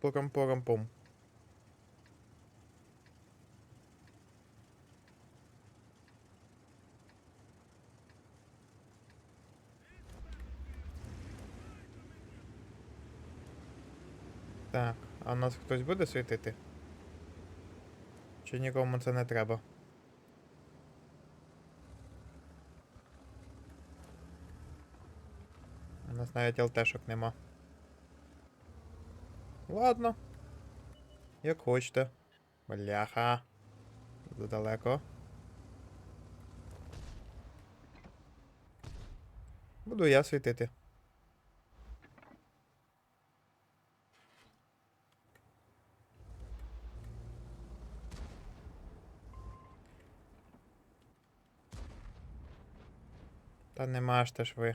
Пором-пором-пом. Так, а у нас хтось буде світити? Чи нікому це не треба? У нас навіть ЛТшок нема. Ладно. Як хочете. Бляха. Задалеко. Буду я світити. Та нема ж теж ви.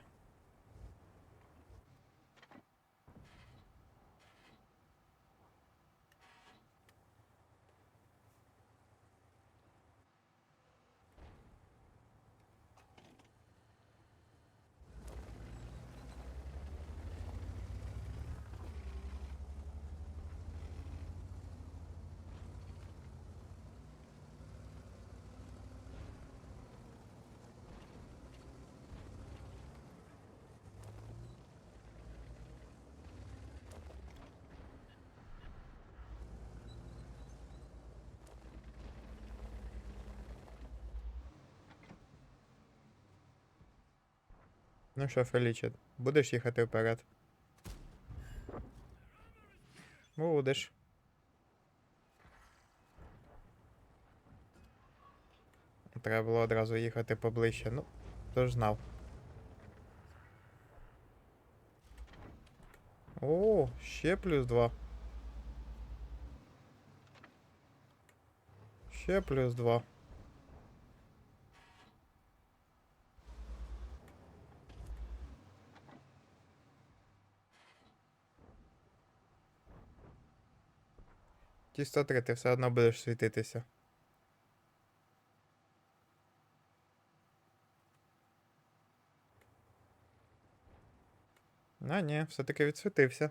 Ну що, Феліче, будеш їхати вперед? Будеш. Треба було одразу їхати поближче. Ну, хто ж знав. О, ще плюс два. Ще плюс два. Ті 103, ти все одно будеш світитися. А, ні, все-таки відсвітився.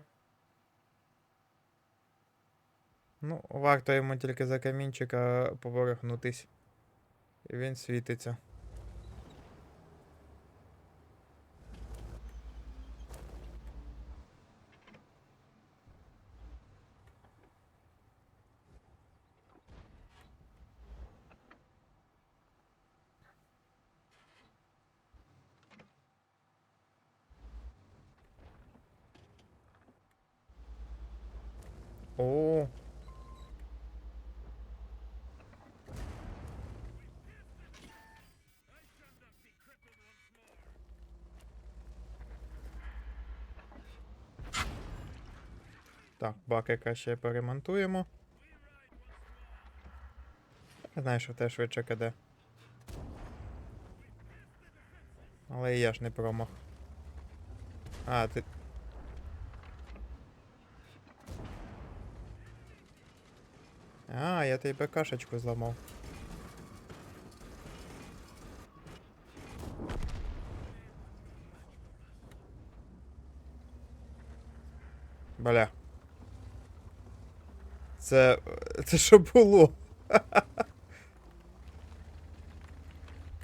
Ну, варто йому тільки за камінчика поворухнутись. І він світиться. О. Так, бакика ще поремонтуємо. Я знаю, що те швидше КД. Але я ж не промах. А, ти. А, я тебе кашечку зламав. Бля. Це. Це що було?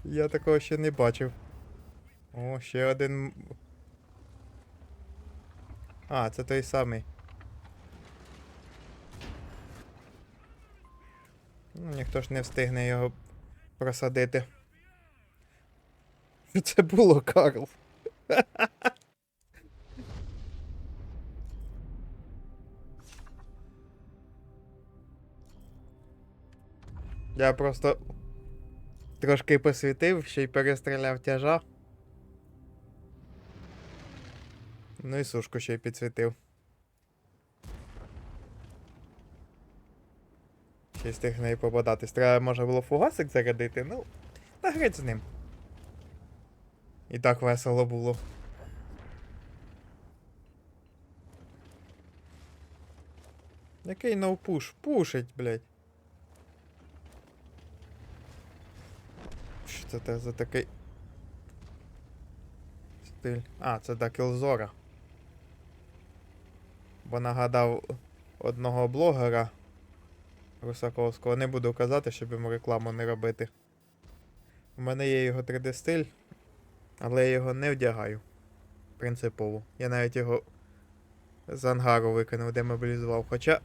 Я такого ще не бачив. О, ще один. А, це той самий. Ніхто ж не встигне його просадити. Що це було, Карл? Я просто трошки посвітив, ще й перестріляв тяжа. Ну і сушку ще й підсвітив. Ще встиг в неї попадатись. Треба, може, було фугасик зарядити, ну, та греть з ним. І так весело було. Який ноупуш? Пушить, блядь. Що це за такий. Стиль. А, це Кілзора. Бо нагадав одного блогера Русаковського. Не буду казати, щоб йому рекламу не робити. У мене є його 3D стиль, але я його не вдягаю. Принципово. Я навіть його з ангару викинув, демобілізував. Хоча,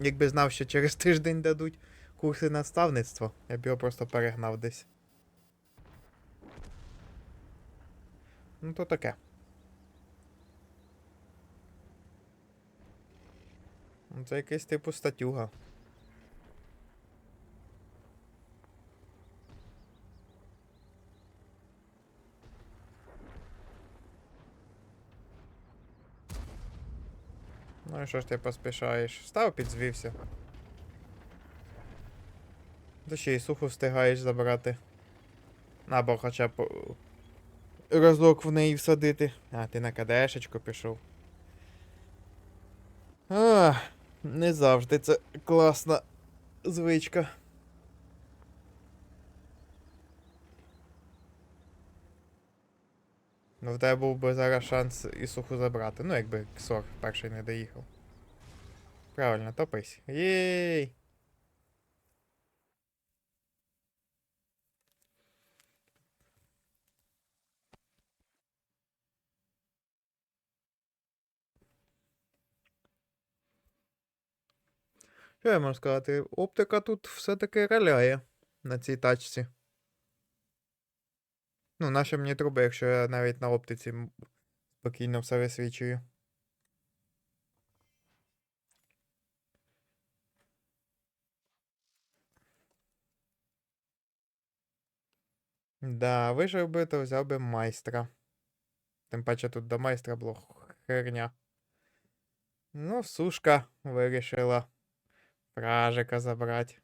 якби знав, що через тиждень дадуть курси наставництва, я б його просто перегнав десь. Ну, то таке. Ну, Це якийсь типу статюга. Ну і що ж ти поспішаєш? Став, підзвівся. Ти ще й суху встигаєш забрати. Або хоча б разок в неї всадити. А, ти на кадешечку пішов. А, не завжди це класна звичка. Ну, в тебе був би зараз шанс і суху забрати. Ну, якби Ксор перший не доїхав. Правильно, топись. Єй! Що я можу сказати? Оптика тут все-таки раляє на цій тачці. Ну, нащо мені труби, якщо я навіть на оптиці спокійно все висвічую. Да, вижив би, то взяв би майстра. Тим паче тут до майстра було херня. Ну, сушка вирішила Пражика забрати.